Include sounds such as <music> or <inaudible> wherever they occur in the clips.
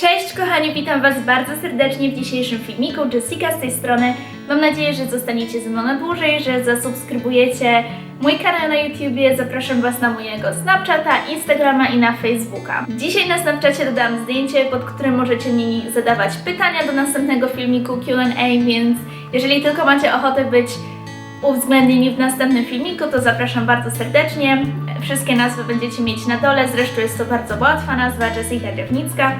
Cześć kochani, witam Was bardzo serdecznie w dzisiejszym filmiku. Jessica z tej strony. Mam nadzieję, że zostaniecie ze mną na dłużej, że zasubskrybujecie mój kanał na YouTubie. Zapraszam Was na mojego Snapchata, Instagrama i na Facebooka. Dzisiaj na Snapchacie dodałam zdjęcie, pod którym możecie mi zadawać pytania do następnego filmiku Q&A, więc jeżeli tylko macie ochotę być uwzględnieni w następnym filmiku, to zapraszam bardzo serdecznie. Wszystkie nazwy będziecie mieć na dole, zresztą jest to bardzo łatwa nazwa, Jessica Drewnicka.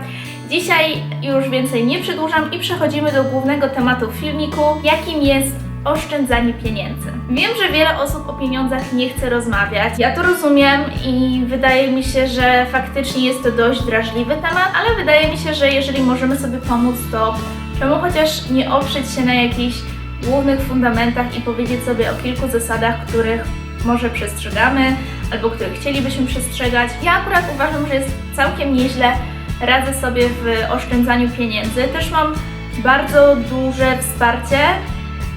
Dzisiaj już więcej nie przedłużam i przechodzimy do głównego tematu filmiku, jakim jest oszczędzanie pieniędzy. Wiem, że wiele osób o pieniądzach nie chce rozmawiać. Ja to rozumiem i wydaje mi się, że faktycznie jest to dość drażliwy temat, ale wydaje mi się, że jeżeli możemy sobie pomóc, to czemu chociaż nie oprzeć się na jakichś głównych fundamentach i powiedzieć sobie o kilku zasadach, których może przestrzegamy albo których chcielibyśmy przestrzegać. Ja akurat uważam, że jest całkiem nieźle radzę sobie w oszczędzaniu pieniędzy. Też mam bardzo duże wsparcie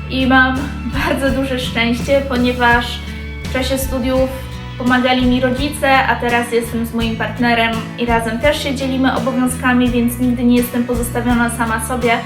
i mam <laughs> bardzo duże szczęście, ponieważ w czasie studiów pomagali mi rodzice, a teraz jestem z moim partnerem i razem też się dzielimy obowiązkami, więc nigdy nie jestem pozostawiona sama sobie,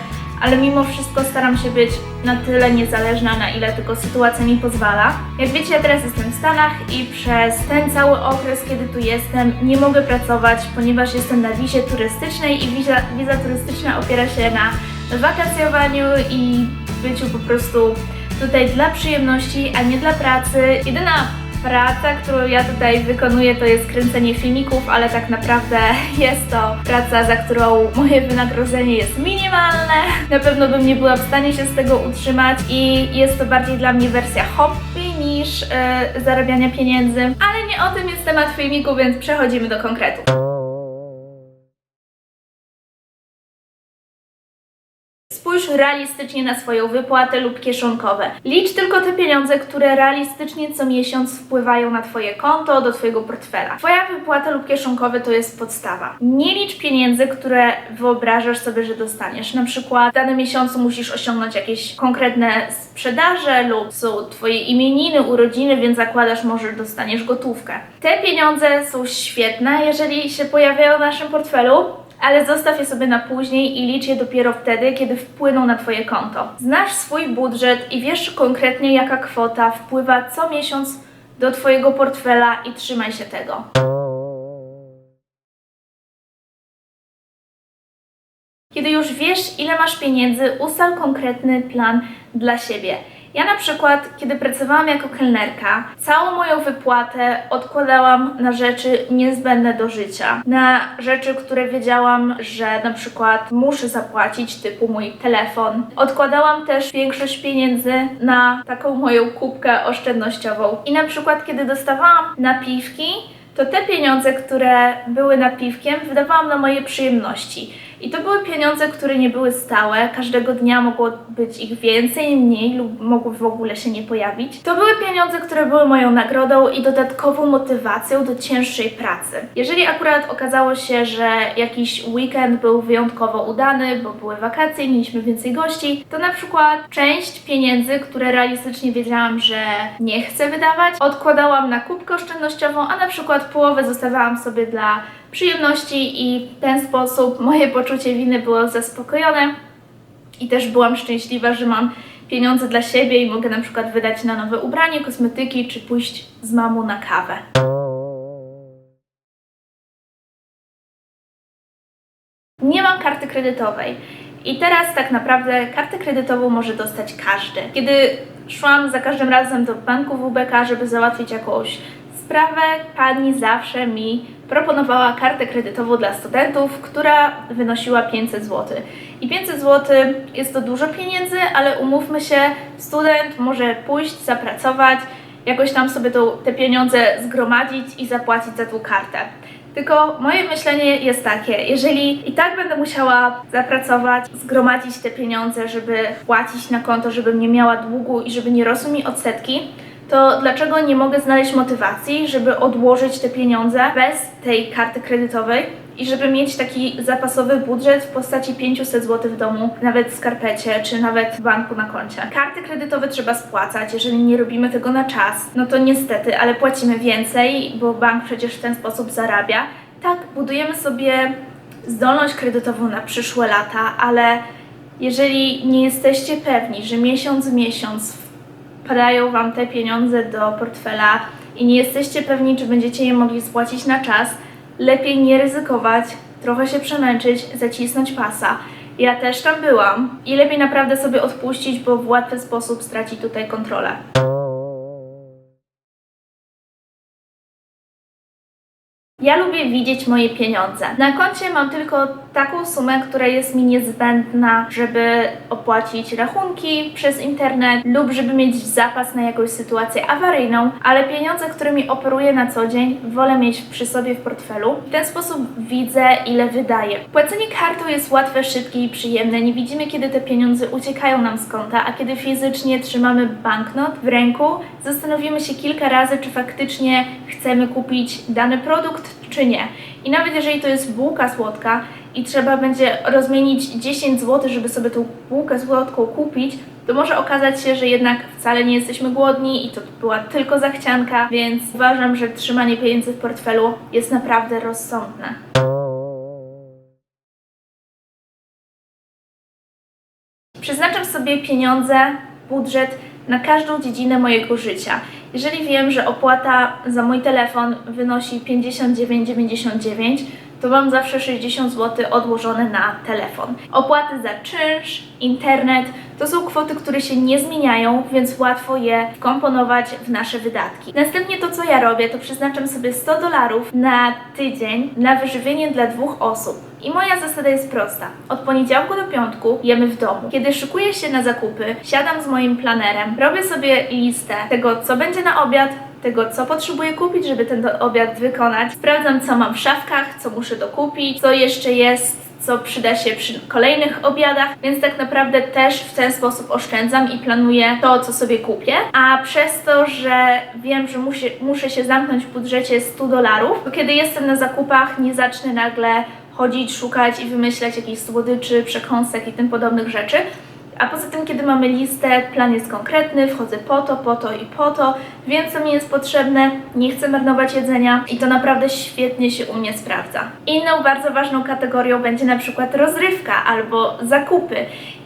ale mimo wszystko staram się być na tyle niezależna, na ile tylko sytuacja mi pozwala. Jak wiecie, ja teraz jestem w Stanach i przez ten cały okres, kiedy tu jestem, nie mogę pracować, ponieważ jestem na wizie turystycznej i wiza, wiza turystyczna opiera się na wakacjowaniu i byciu po prostu tutaj dla przyjemności, a nie dla pracy. Jedyna praca, którą ja tutaj wykonuję, to jest kręcenie filmików, ale tak naprawdę <laughs> jest to praca, za którą moje wynagrodzenie jest minimalne. <laughs> Na pewno bym nie była w stanie się z tego utrzymać i jest to bardziej dla mnie wersja hobby niż e, zarabiania pieniędzy. Ale nie o tym jest temat filmiku, więc przechodzimy do konkretów. Spójrz realistycznie na swoją wypłatę lub kieszonkowe. Licz tylko te pieniądze, które realistycznie co miesiąc wpływają na Twoje konto, do Twojego portfela. Twoja wypłata lub kieszonkowe to jest podstawa. Nie licz pieniędzy, które wyobrażasz sobie, że dostaniesz. Na przykład w danym miesiącu musisz osiągnąć jakieś konkretne sprzedaże lub są Twoje imieniny, urodziny, więc zakładasz, może dostaniesz gotówkę. Te pieniądze są świetne, jeżeli się pojawiają w naszym portfelu, ale zostaw je sobie na później i licz je dopiero wtedy, kiedy wpłyną na Twoje konto. Znasz swój budżet i wiesz konkretnie, jaka kwota wpływa co miesiąc do Twojego portfela i trzymaj się tego. Kiedy już wiesz, ile masz pieniędzy, ustal konkretny plan dla siebie. Ja na przykład, kiedy pracowałam jako kelnerka, całą moją wypłatę odkładałam na rzeczy niezbędne do życia. Na rzeczy, które wiedziałam, że na przykład muszę zapłacić, typu mój telefon. Odkładałam też większość pieniędzy na taką moją kubkę oszczędnościową. I na przykład, kiedy dostawałam napiwki, to te pieniądze, które były napiwkiem, wydawałam na moje przyjemności. I to były pieniądze, które nie były stałe. Każdego dnia mogło być ich więcej, mniej lub mogły w ogóle się nie pojawić. To były pieniądze, które były moją nagrodą i dodatkową motywacją do cięższej pracy. Jeżeli akurat okazało się, że jakiś weekend był wyjątkowo udany, bo były wakacje, mieliśmy więcej gości, to na przykład część pieniędzy, które realistycznie wiedziałam, że nie chcę wydawać, odkładałam na kubkę oszczędnościową, a na przykład połowę zostawiałam sobie dla przyjemności i w ten sposób moje poczucie winy było zaspokojone i też byłam szczęśliwa, że mam pieniądze dla siebie i mogę na przykład wydać na nowe ubranie, kosmetyki czy pójść z mamą na kawę. Nie mam karty kredytowej. I teraz tak naprawdę kartę kredytową może dostać każdy. Kiedy szłam za każdym razem do banku WBK, żeby załatwić jakąś sprawę, pani zawsze mi proponowała kartę kredytową dla studentów, która wynosiła 500 zł. I 500 zł jest to dużo pieniędzy, ale umówmy się, student może pójść, zapracować, jakoś tam sobie te pieniądze zgromadzić i zapłacić za tą kartę. Tylko moje myślenie jest takie, jeżeli i tak będę musiała zapracować, zgromadzić te pieniądze, żeby płacić na konto, żebym nie miała długu i żeby nie rosły mi odsetki, to dlaczego nie mogę znaleźć motywacji, żeby odłożyć te pieniądze bez tej karty kredytowej i żeby mieć taki zapasowy budżet w postaci 500 zł w domu, nawet w skarpecie, czy nawet w banku na koncie. Karty kredytowe trzeba spłacać, jeżeli nie robimy tego na czas, no to niestety, ale płacimy więcej, bo bank przecież w ten sposób zarabia. Tak, budujemy sobie zdolność kredytową na przyszłe lata, ale jeżeli nie jesteście pewni, że miesiąc w miesiąc wpadają Wam te pieniądze do portfela i nie jesteście pewni, czy będziecie je mogli spłacić na czas, lepiej nie ryzykować, trochę się przemęczyć, zacisnąć pasa. Ja też tam byłam i lepiej naprawdę sobie odpuścić, bo w łatwy sposób stracić tutaj kontrolę. Ja lubię widzieć moje pieniądze. Na koncie mam tylko taką sumę, która jest mi niezbędna, żeby opłacić rachunki przez internet lub żeby mieć zapas na jakąś sytuację awaryjną, ale pieniądze, którymi operuję na co dzień, wolę mieć przy sobie w portfelu. W ten sposób widzę, ile wydaję. Płacenie kartą jest łatwe, szybkie i przyjemne. Nie widzimy, kiedy te pieniądze uciekają nam z konta, a kiedy fizycznie trzymamy banknot w ręku, zastanowimy się kilka razy, czy faktycznie chcemy kupić dany produkt, czy nie. I nawet jeżeli to jest bułka słodka i trzeba będzie rozmienić 10 zł, żeby sobie tą bułkę słodką kupić, to może okazać się, że jednak wcale nie jesteśmy głodni i to była tylko zachcianka, więc uważam, że trzymanie pieniędzy w portfelu jest naprawdę rozsądne. Przeznaczam sobie pieniądze, budżet na każdą dziedzinę mojego życia. Jeżeli wiem, że opłata za mój telefon wynosi 59,99, to mam zawsze 60 zł odłożone na telefon. Opłaty za czynsz, internet to są kwoty, które się nie zmieniają, więc łatwo je wkomponować w nasze wydatki. Następnie to, co ja robię, to przeznaczam sobie 100 dolarów na tydzień na wyżywienie dla dwóch osób. I moja zasada jest prosta. Od poniedziałku do piątku jemy w domu. Kiedy szykuję się na zakupy, siadam z moim planerem, robię sobie listę tego, co będzie na obiad, tego, co potrzebuję kupić, żeby ten obiad wykonać. Sprawdzam, co mam w szafkach, co muszę dokupić, co jeszcze jest, co przyda się przy kolejnych obiadach, więc tak naprawdę też w ten sposób oszczędzam i planuję to, co sobie kupię. A przez to, że wiem, że muszę, muszę się zamknąć w budżecie 100 dolarów, to kiedy jestem na zakupach, nie zacznę nagle chodzić, szukać i wymyślać jakichś słodyczy, przekąsek i tym podobnych rzeczy. A poza tym, kiedy mamy listę, plan jest konkretny, wchodzę po to, po to i po to, wiem co mi jest potrzebne, nie chcę marnować jedzenia i to naprawdę świetnie się u mnie sprawdza. Inną bardzo ważną kategorią będzie na przykład rozrywka albo zakupy.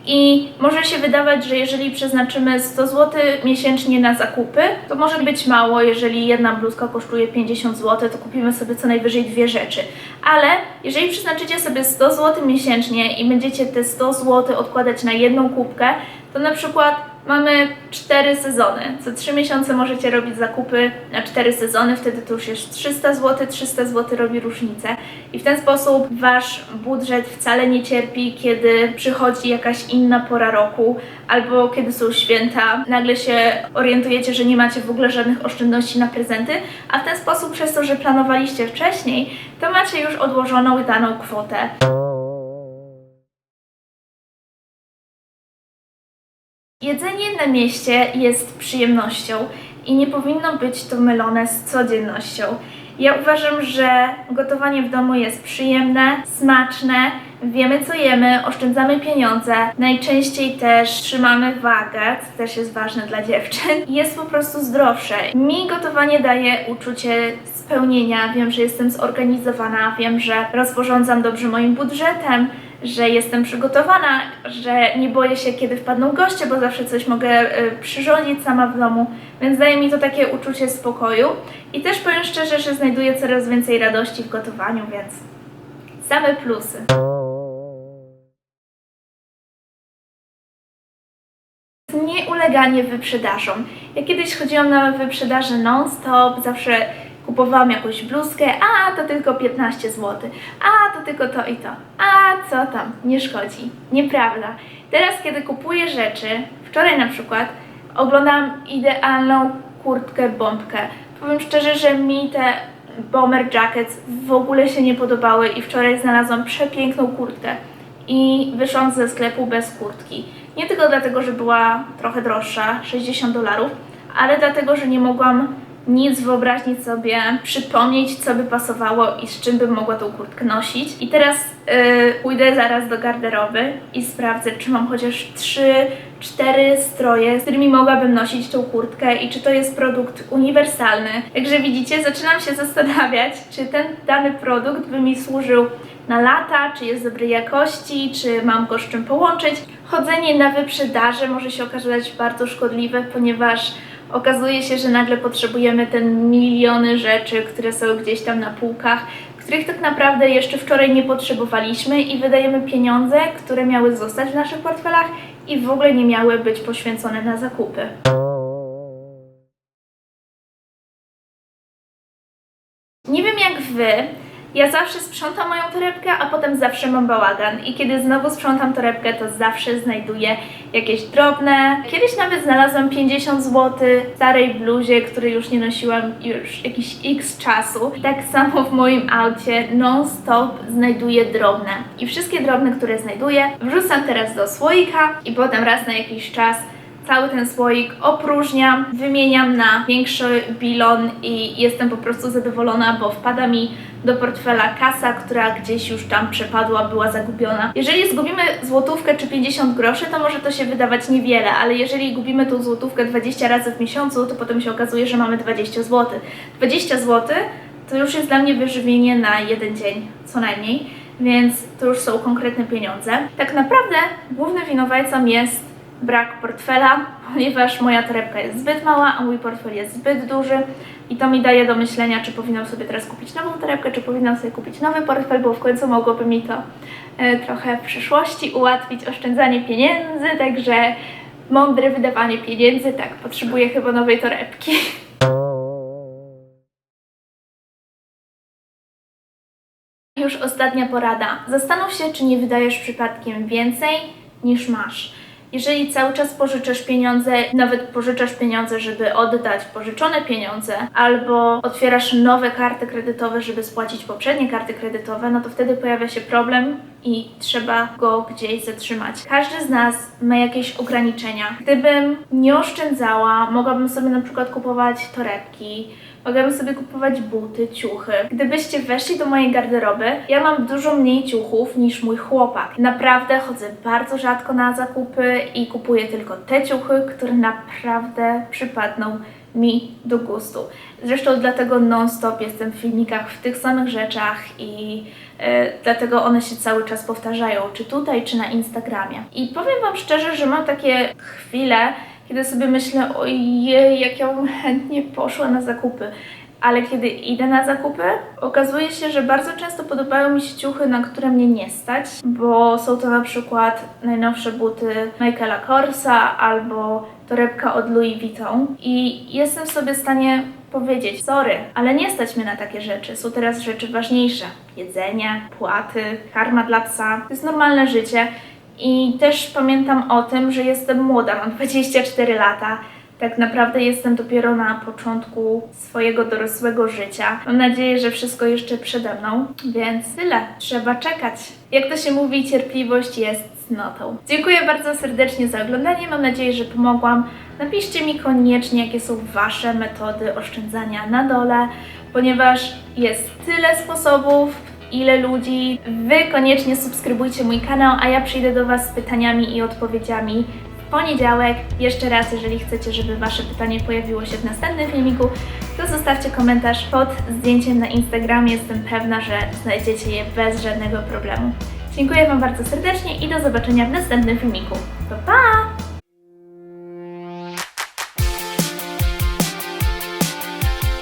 I może się wydawać, że jeżeli przeznaczymy 100 zł miesięcznie na zakupy, to może być mało, jeżeli jedna bluzka kosztuje 50 zł, to kupimy sobie co najwyżej dwie rzeczy. Ale jeżeli przeznaczycie sobie 100 zł miesięcznie i będziecie te 100 zł odkładać na jedną kubkę, to na przykład mamy 4 sezony. Co 3 miesiące możecie robić zakupy na 4 sezony, wtedy to już jest 300 zł, 300 zł robi różnicę. I w ten sposób wasz budżet wcale nie cierpi, kiedy przychodzi jakaś inna pora roku albo kiedy są święta. Nagle się orientujecie, że nie macie w ogóle żadnych oszczędności na prezenty, a w ten sposób przez to, że planowaliście wcześniej, to macie już odłożoną daną kwotę. Jedzenie na mieście jest przyjemnością i nie powinno być to mylone z codziennością. Ja uważam, że gotowanie w domu jest przyjemne, smaczne, wiemy co jemy, oszczędzamy pieniądze, najczęściej też trzymamy wagę, co też jest ważne dla dziewczyn, <laughs> jest po prostu zdrowsze. Mi gotowanie daje uczucie spełnienia, wiem, że jestem zorganizowana, wiem, że rozporządzam dobrze moim budżetem, że jestem przygotowana, że nie boję się, kiedy wpadną goście, bo zawsze coś mogę y, przyrządzić sama w domu, więc daje mi to takie uczucie spokoju. I też powiem szczerze, że znajduję coraz więcej radości w gotowaniu, więc same plusy. Nieuleganie wyprzedażom. Ja kiedyś chodziłam na wyprzedaże non-stop, zawsze kupowałam jakąś bluzkę, a to tylko 15 zł, a to tylko to i to, a co tam, nie szkodzi. Nieprawda. Teraz, kiedy kupuję rzeczy, wczoraj na przykład oglądałam idealną kurtkę bombkę. Powiem szczerze, że mi te bomber jackets w ogóle się nie podobały i wczoraj znalazłam przepiękną kurtkę i wyszłam ze sklepu bez kurtki. Nie tylko dlatego, że była trochę droższa, 60 dolarów, ale dlatego, że nie mogłam nic wyobraźni sobie przypomnieć, co by pasowało i z czym bym mogła tą kurtkę nosić. I teraz yy, pójdę zaraz do garderoby i sprawdzę, czy mam chociaż trzy, cztery stroje, z którymi mogłabym nosić tą kurtkę i czy to jest produkt uniwersalny. Także widzicie, zaczynam się zastanawiać, czy ten dany produkt by mi służył na lata, czy jest dobrej jakości, czy mam go z czym połączyć. Chodzenie na wyprzedaży może się okazać bardzo szkodliwe, ponieważ okazuje się, że nagle potrzebujemy te miliony rzeczy, które są gdzieś tam na półkach, których tak naprawdę jeszcze wczoraj nie potrzebowaliśmy i wydajemy pieniądze, które miały zostać w naszych portfelach i w ogóle nie miały być poświęcone na zakupy. Nie wiem jak wy, ja zawsze sprzątam moją torebkę, a potem zawsze mam bałagan. I kiedy znowu sprzątam torebkę, to zawsze znajduję jakieś drobne. Kiedyś nawet znalazłam 50 zł w starej bluzie, której już nie nosiłam już jakiś x czasu. Tak samo w moim aucie non-stop znajduję drobne. I wszystkie drobne, które znajduję, wrzucam teraz do słoika i potem raz na jakiś czas cały ten słoik opróżniam, wymieniam na większy bilon i jestem po prostu zadowolona, bo wpada mi do portfela kasa, która gdzieś już tam przepadła, była zagubiona. Jeżeli zgubimy złotówkę czy 50 groszy, to może to się wydawać niewiele, ale jeżeli gubimy tą złotówkę 20 razy w miesiącu, to potem się okazuje, że mamy 20 zł. 20 zł to już jest dla mnie wyżywienie na jeden dzień, co najmniej, więc to już są konkretne pieniądze. Tak naprawdę głównym winowajcą jest brak portfela, ponieważ moja torebka jest zbyt mała, a mój portfel jest zbyt duży i to mi daje do myślenia, czy powinnam sobie teraz kupić nową torebkę, czy powinnam sobie kupić nowy portfel, bo w końcu mogłoby mi to e, trochę w przyszłości ułatwić oszczędzanie pieniędzy, także mądre wydawanie pieniędzy, tak, potrzebuję chyba nowej torebki. Już ostatnia porada. Zastanów się, czy nie wydajesz przypadkiem więcej niż masz. Jeżeli cały czas pożyczasz pieniądze, nawet pożyczasz pieniądze, żeby oddać pożyczone pieniądze, albo otwierasz nowe karty kredytowe, żeby spłacić poprzednie karty kredytowe, no to wtedy pojawia się problem i trzeba go gdzieś zatrzymać. Każdy z nas ma jakieś ograniczenia. Gdybym nie oszczędzała, mogłabym sobie na przykład kupować torebki, Mogłabym sobie kupować buty, ciuchy. Gdybyście weszli do mojej garderoby, ja mam dużo mniej ciuchów niż mój chłopak. Naprawdę chodzę bardzo rzadko na zakupy i kupuję tylko te ciuchy, które naprawdę przypadną mi do gustu. Zresztą dlatego non-stop jestem w filmikach w tych samych rzeczach i e, dlatego one się cały czas powtarzają, czy tutaj, czy na Instagramie. I powiem Wam szczerze, że mam takie chwile, kiedy sobie myślę, ojej, jak ja bym chętnie poszła na zakupy. Ale kiedy idę na zakupy, okazuje się, że bardzo często podobają mi się ciuchy, na które mnie nie stać, bo są to na przykład najnowsze buty Michaela Korsa albo torebka od Louis Vuitton i jestem sobie w stanie powiedzieć, sorry, ale nie stać mnie na takie rzeczy. Są teraz rzeczy ważniejsze. Jedzenie, płaty, karma dla psa. To jest normalne życie. I też pamiętam o tym, że jestem młoda, mam 24 lata. Tak naprawdę jestem dopiero na początku swojego dorosłego życia. Mam nadzieję, że wszystko jeszcze przede mną, więc tyle. Trzeba czekać. Jak to się mówi, cierpliwość jest cnotą. Dziękuję bardzo serdecznie za oglądanie. Mam nadzieję, że pomogłam. Napiszcie mi koniecznie, jakie są Wasze metody oszczędzania na dole, ponieważ jest tyle sposobów, ile ludzi. Wy koniecznie subskrybujcie mój kanał, a ja przyjdę do Was z pytaniami i odpowiedziami w poniedziałek. Jeszcze raz, jeżeli chcecie, żeby Wasze pytanie pojawiło się w następnym filmiku, to zostawcie komentarz pod zdjęciem na Instagramie. Jestem pewna, że znajdziecie je bez żadnego problemu. Dziękuję Wam bardzo serdecznie i do zobaczenia w następnym filmiku. Pa, pa!